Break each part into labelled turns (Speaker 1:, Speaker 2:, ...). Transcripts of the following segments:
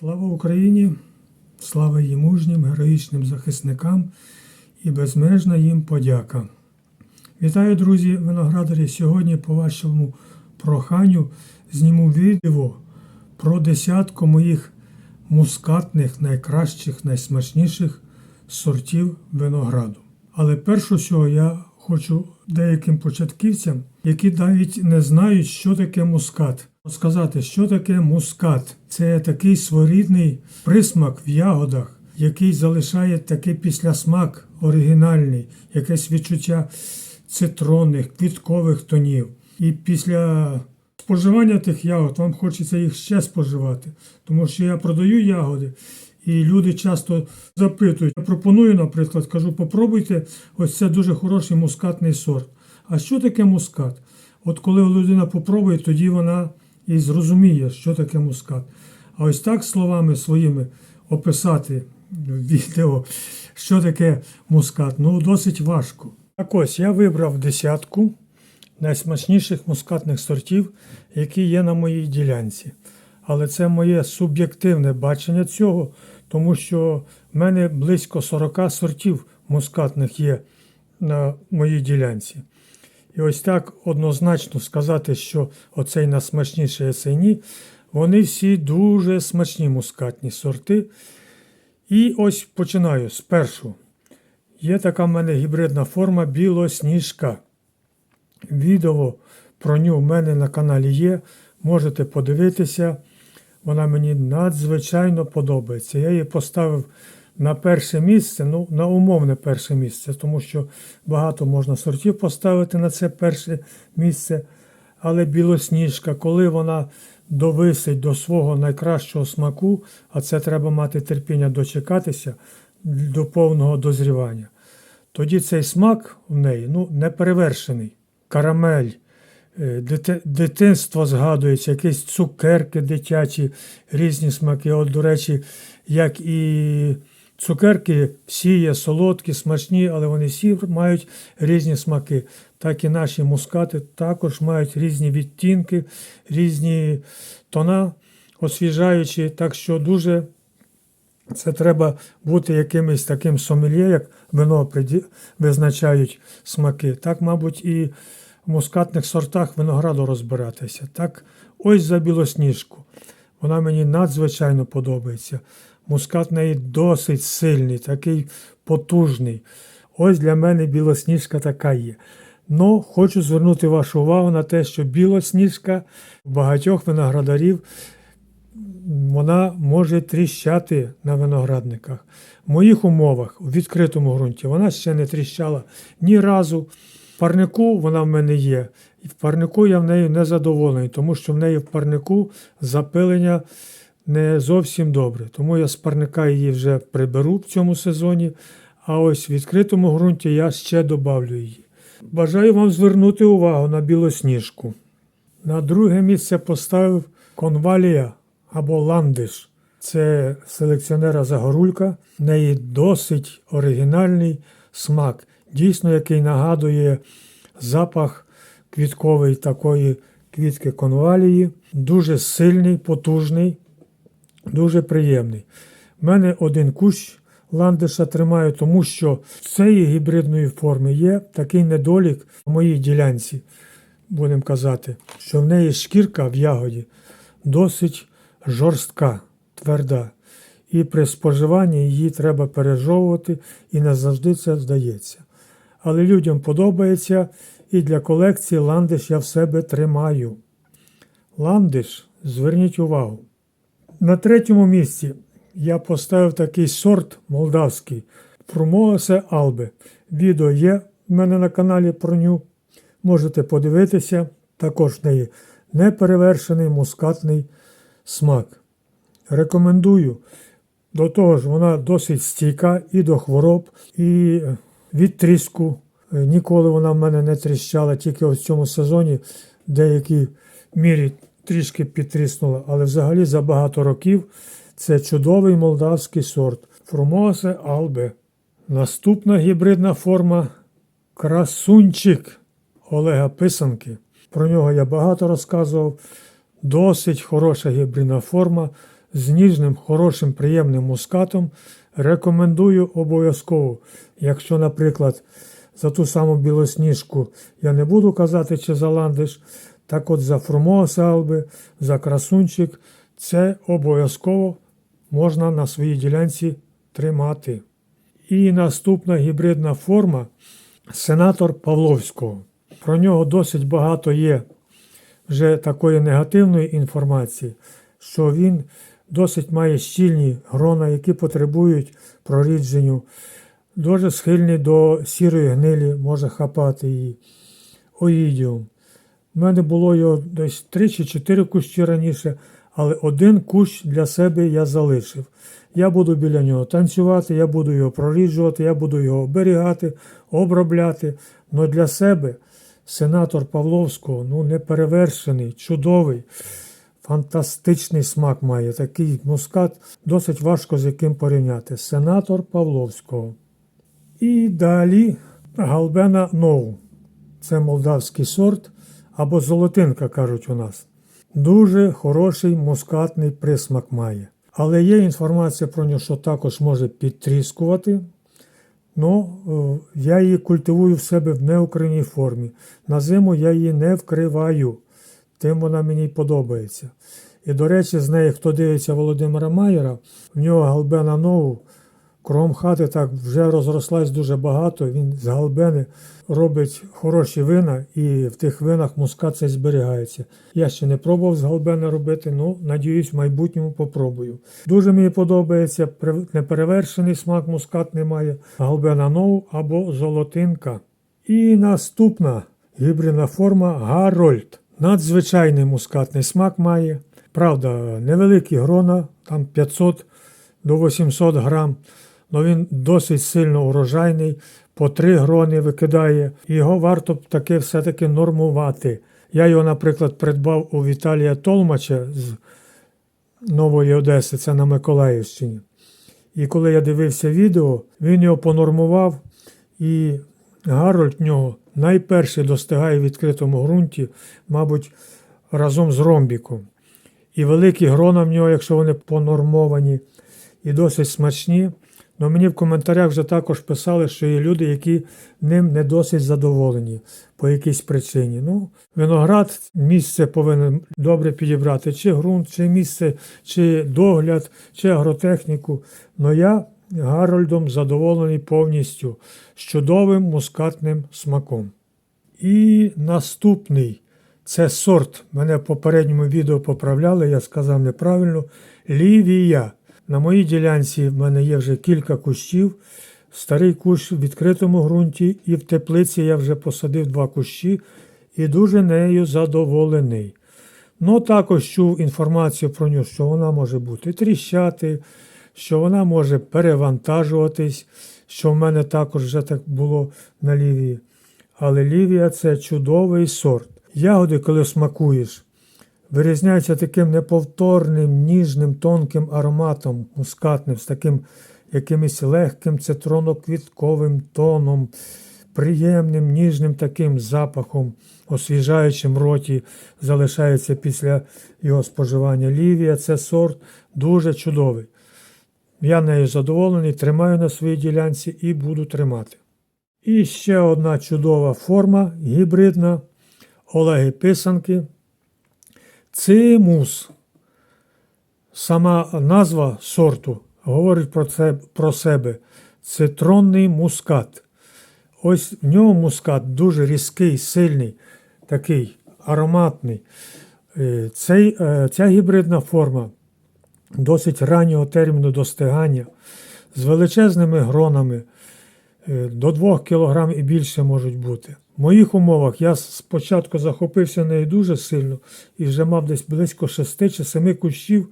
Speaker 1: Слава Україні! Слава її мужнім, героїчним захисникам і безмежна їм подяка. Вітаю, друзі, виноградарі! Сьогодні по вашому проханню зніму відео про десятку моїх мускатних, найкращих, найсмачніших сортів винограду. Але першу всього я хочу деяким початківцям, які навіть не знають, що таке мускат. Сказати, що таке мускат. Це такий своєрідний присмак в ягодах, який залишає такий післясмак оригінальний, якесь відчуття цитронних, квіткових тонів. І після споживання тих ягод вам хочеться їх ще споживати. Тому що я продаю ягоди, і люди часто запитують. Я пропоную, наприклад, кажу, попробуйте, ось це дуже хороший мускатний сорт. А що таке мускат? От коли людина попробує, тоді вона і зрозуміє, що таке мускат. А ось так словами своїми описати відео, що таке мускат, ну досить важко. Так ось я вибрав десятку найсмачніших мускатних сортів, які є на моїй ділянці. Але це моє суб'єктивне бачення цього, тому що в мене близько 40 сортів мускатних є на моїй ділянці. І ось так однозначно сказати, що оцей найсмачніший ясені, вони всі дуже смачні мускатні сорти. І ось починаю з першого. Є така в мене гібридна форма білосніжка. Відео про нього в мене на каналі є. Можете подивитися. Вона мені надзвичайно подобається. Я її поставив на перше місце, ну, на умовне перше місце, тому що багато можна сортів поставити на це перше місце. Але білосніжка, коли вона довисить до свого найкращого смаку, а це треба мати терпіння дочекатися до повного дозрівання, тоді цей смак в неї ну, неперевершений. Карамель, е, дити- дитинство згадується, якісь цукерки дитячі, різні смаки. От, до речі, як і цукерки, всі є солодкі, смачні, але вони всі мають різні смаки. Так і наші мускати також мають різні відтінки, різні тона освіжаючі. Так що дуже це треба бути якимось таким сомельє, як вино визначають смаки. Так, мабуть, і в мускатних сортах винограду розбиратися. Так, ось за білосніжку. Вона мені надзвичайно подобається. Мускат в неї досить сильний, такий потужний. Ось для мене білосніжка така є. Ну, хочу звернути вашу увагу на те, що білосніжка багатьох виноградарів вона може тріщати на виноградниках. В моїх умовах у відкритому ґрунті вона ще не тріщала ні разу. В парнику вона в мене є. І в парнику я в неї не задоволений, тому що в неї в парнику запилення не зовсім добре. Тому я з парника її вже приберу в цьому сезоні. А ось в відкритому ґрунті я ще добавлю її. Бажаю вам звернути увагу на білосніжку. На друге місце поставив конвалія або ландиш. Це селекціонера Загорулька. В неї досить оригінальний смак, дійсно, який нагадує запах квітковий такої квітки конвалії. Дуже сильний, потужний, дуже приємний. У мене один кущ ландиша тримаю, тому що цієї гібридної форми є такий недолік в моїй ділянці, будемо казати, що в неї шкірка в ягоді досить жорстка, тверда. І при споживанні її треба пережовувати, і не завжди це здається. Але людям подобається, і для колекції ландиш я в себе тримаю. Ландиш, зверніть увагу. На третьому місці я поставив такий сорт молдавський Фрумосе Алби. Відео є в мене на каналі про ню. Можете подивитися. Також в неї неперевершений мускатний смак. Рекомендую. До того ж, вона досить стійка і до хвороб, і від тріску. Ніколи вона в мене не тріщала, тільки в цьому сезоні в деякій мірі трішки підтріснула. Але взагалі за багато років це чудовий молдавський сорт Фрумосе Албе. Наступна гібридна форма красунчик Олега Писанки. Про нього я багато розказував. Досить хороша гібридна форма з ніжним, хорошим, приємним мускатом, рекомендую обов'язково. Якщо, наприклад, за ту саму білосніжку я не буду казати, чи за ландиш, так от за Формоса Алби, за красунчик, це обов'язково можна на своїй ділянці тримати. І наступна гібридна форма сенатор Павловського. Про нього досить багато є вже такої негативної інформації, що він досить має щільні грона, які потребують прорідженню, дуже схильний до сірої гнилі, може хапати її. Оїдіум. У мене було його десь 3 чи 4 кущі раніше, але один кущ для себе я залишив. Я буду біля нього танцювати, я буду його проріджувати, я буду його оберігати, обробляти. Но для себе сенатор Павловського ну, неперевершений, чудовий, фантастичний смак має. Такий мускат, досить важко з яким порівняти. Сенатор Павловського. І далі Галбена Ноу. Це молдавський сорт або золотинка, кажуть у нас. Дуже хороший мускатний присмак має. Але є інформація про нього, що також може підтріскувати. Ну, я її культивую в себе в неукриній формі. На зиму я її не вкриваю, тим вона мені подобається. І, до речі, з неї, хто дивиться Володимира Майера, в нього галбена нову, кром хати так вже розрослась дуже багато. Він з галбени робить хороші вина, і в тих винах мускат цей зберігається. Я ще не пробував з галбени робити, ну надіюсь, в майбутньому попробую. Дуже мені подобається неперевершений смак мускат немає. Галбена нову або золотинка. І наступна гібридна форма Гарольд. Надзвичайний мускатний смак має. Правда, невеликі грона, там 500 до 800 грам. Але він досить сильно урожайний, по 3 грони викидає. Його варто таки все-таки нормувати. Я його, наприклад, придбав у Віталія Толмача з Нової Одеси, це на Миколаївщині. І коли я дивився відео, він його понормував, і Гарольд нього найперший достигає в відкритому ґрунті, мабуть, разом з ромбіком. І великі грона в нього, якщо вони понормовані, і досить смачні. Но мені в коментарях вже також писали, що є люди, які ним не досить задоволені по якійсь причині. Ну, Виноград місце повинен добре підібрати, чи ґрунт, чи місце, чи догляд, чи агротехніку. Но я Гарольдом задоволений повністю з чудовим мускатним смаком. І наступний це сорт. Мене в попередньому відео поправляли, я сказав неправильно. Лівія. На моїй ділянці в мене є вже кілька кущів. Старий кущ в відкритому ґрунті, і в теплиці я вже посадив два кущі і дуже нею задоволений. Ну, також чув інформацію про нього, що вона може бути тріщати, що вона може перевантажуватись, що в мене також вже так було на лівії. Але лівія це чудовий сорт. Ягоди, коли смакуєш, вирізняються таким неповторним, ніжним, тонким ароматом мускатним, з таким якимось легким цитроноквітковим тоном, приємним, ніжним таким запахом, освіжаючим роті, залишається після його споживання. Лівія це сорт дуже чудовий. Я нею задоволений, тримаю на своїй ділянці і буду тримати. І ще одна чудова форма гібридна Олеги Писанки. Цимус. Сама назва сорту говорить про це, про себе. Цитронний мускат. Ось в ньому мускат дуже різкий, сильний, такий ароматний. Е, Цей, е, Ця гібридна форма досить раннього терміну достигання з величезними гронами. Е, До 2 кг і більше можуть бути. В моїх умовах я спочатку захопився нею дуже сильно і вже мав десь близько 6 чи 7 кущів,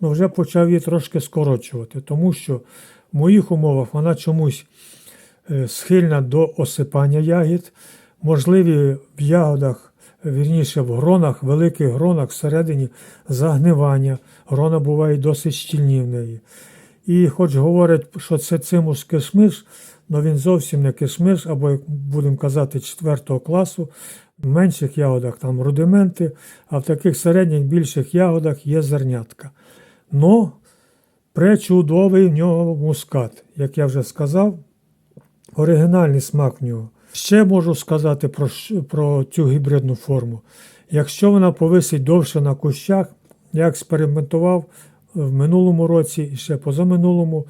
Speaker 1: але вже почав її трошки скорочувати, тому що в моїх умовах вона чомусь е, схильна до осипання ягід, можливі в ягодах, вірніше в гронах, великих гронах всередині загнивання. Грона бувають досить щільні в неї. І хоч говорять, що це цимус кишмиш, але він зовсім не кишмиш, або, як будемо казати, 4 класу. В менших ягодах там рудименти, а в таких середніх більших ягодах є зернятка. Но пречудовий в нього мускат, як я вже сказав, оригінальний смак в нього. Ще можу сказати про, про цю гібридну форму. Якщо вона повисить довше на кущах, я експериментував в минулому році і ще позаминулому,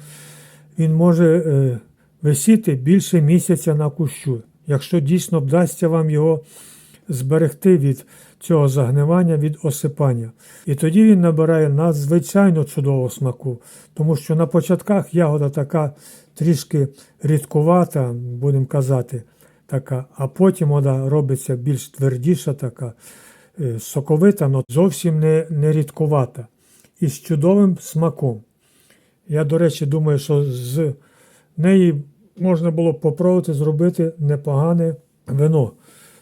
Speaker 1: він може е, висіти більше місяця на кущу, якщо дійсно вдасться вам його зберегти від цього загнивання, від осипання. І тоді він набирає надзвичайно чудового смаку, тому що на початках ягода така трішки рідкувата, будемо казати, така, а потім вона робиться більш твердіша, така, е, соковита, але зовсім не, не рідкувата. І з чудовим смаком. Я, до речі, думаю, що з неї можна було б попробувати зробити непогане вино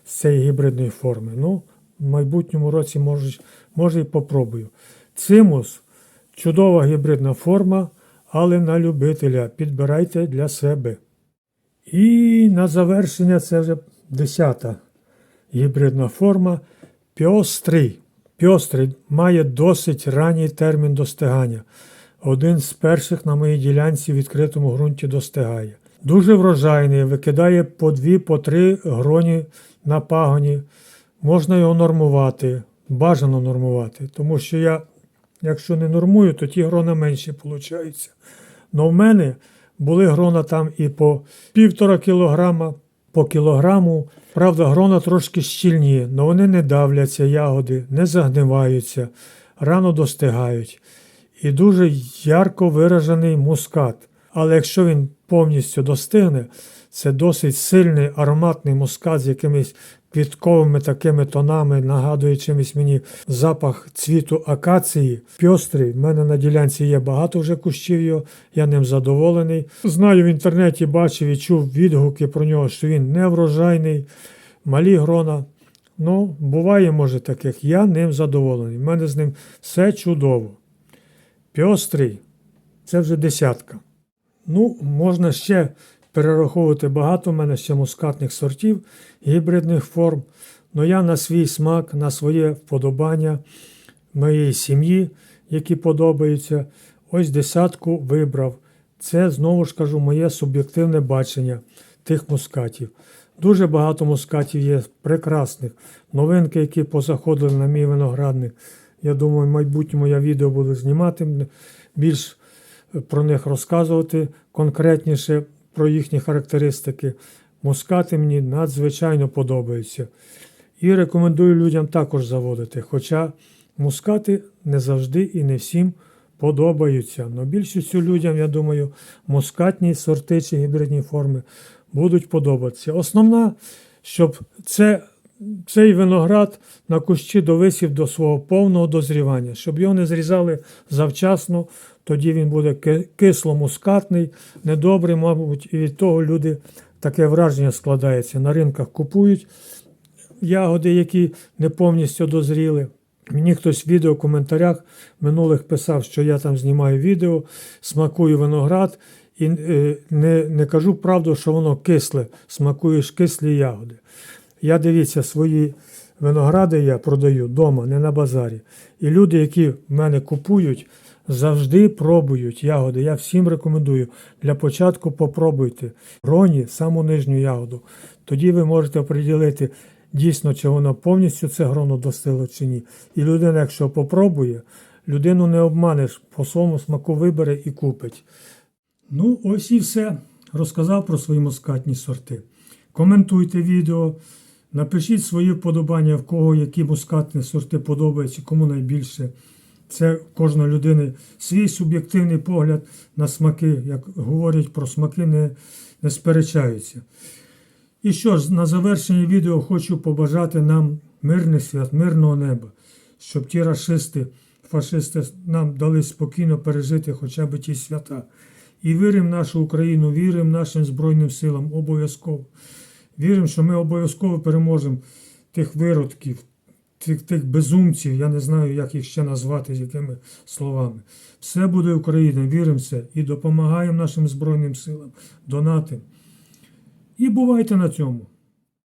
Speaker 1: з цієї гібридної форми. Ну, в майбутньому році може, може і попробую. Цимус чудова гібридна форма, але на любителя. Підбирайте для себе. І на завершення це вже десята гібридна форма. Пьострий. Пьострий має досить ранній термін достигання. Один з перших на моїй ділянці в відкритому ґрунті достигає. Дуже врожайний, викидає по дві, по три гроні на пагоні. Можна його нормувати, бажано нормувати, тому що я, якщо не нормую, то ті грона менші виходять. Но в мене були грона там і по півтора кілограма, по кілограму. Правда, грона трошки щільні, але вони не давляться, ягоди, не загниваються, рано достигають. І дуже ярко виражений мускат. Але якщо він повністю достигне, це досить сильний ароматний мускат з якимись квітковими такими тонами, нагадує чимось мені запах цвіту акації. Пьострий. В мене на ділянці є багато вже кущів його, я ним задоволений. Знаю в інтернеті, бачив і чув відгуки про нього, що він не врожайний, малі грона. Ну, буває, може, таких. Я ним задоволений. У мене з ним все чудово. Пьострий це вже десятка. Ну, можна ще перераховувати багато. У мене ще мускатних сортів, гібридних форм. але я на свій смак, на своє вподобання моєї сім'ї, які подобаються, ось десятку вибрав. Це знову ж кажу моє суб'єктивне бачення тих мускатів. Дуже багато мускатів є прекрасних. Новинки, які позаходили на мій виноградник. Я думаю, в майбутньому я відео буду знімати, більш про них розказувати конкретніше про їхні характеристики. Мускати мені надзвичайно подобаються. І рекомендую людям також заводити. Хоча мускати не завжди і не всім подобаються. Но більшістю людям, я думаю, мускатні сорти чи гібридні форми будуть подобатися. Основна, щоб це, цей виноград на кущі довисів до свого повного дозрівання, щоб його не зрізали завчасно, тоді він буде ки- кисло-мускатний, недобрий, мабуть, і від того люди таке враження складається. На ринках купують ягоди, які не повністю дозріли. Мені хтось в відео в коментарях минулих писав, що я там знімаю відео, смакую виноград і е, не, не кажу правду, що воно кисле, смакуєш кислі ягоди. Я дивіться, свої виногради я продаю вдома, не на базарі. І люди, які в мене купують, завжди пробують ягоди. Я всім рекомендую. Для початку попробуйте роні, саму нижню ягоду. Тоді ви можете оприділити дійсно, чи воно повністю це гроно достигло чи ні. І людина, якщо попробує, людину не обманеш, по своєму смаку вибере і купить. Ну, ось і все. Розказав про свої мускатні сорти. Коментуйте відео, напишіть свої вподобання, в кого які мускатні сорти подобаються, кому найбільше. Це кожної людини свій суб'єктивний погляд на смаки. Як говорять про смаки, не, не сперечаються. І що ж, на завершення відео хочу побажати нам мирних свят, мирного неба, щоб ті расисти, фашисти нам дали спокійно пережити хоча б ті свята. І віримо нашу Україну, віримо нашим Збройним силам обов'язково. Віримо, що ми обов'язково переможемо тих виродків, тих, тих безумців, я не знаю, як їх ще назвати, з якими словами. Все буде Україна, віримо в це і допомагаємо нашим Збройним силам, донатимо. І бувайте на цьому.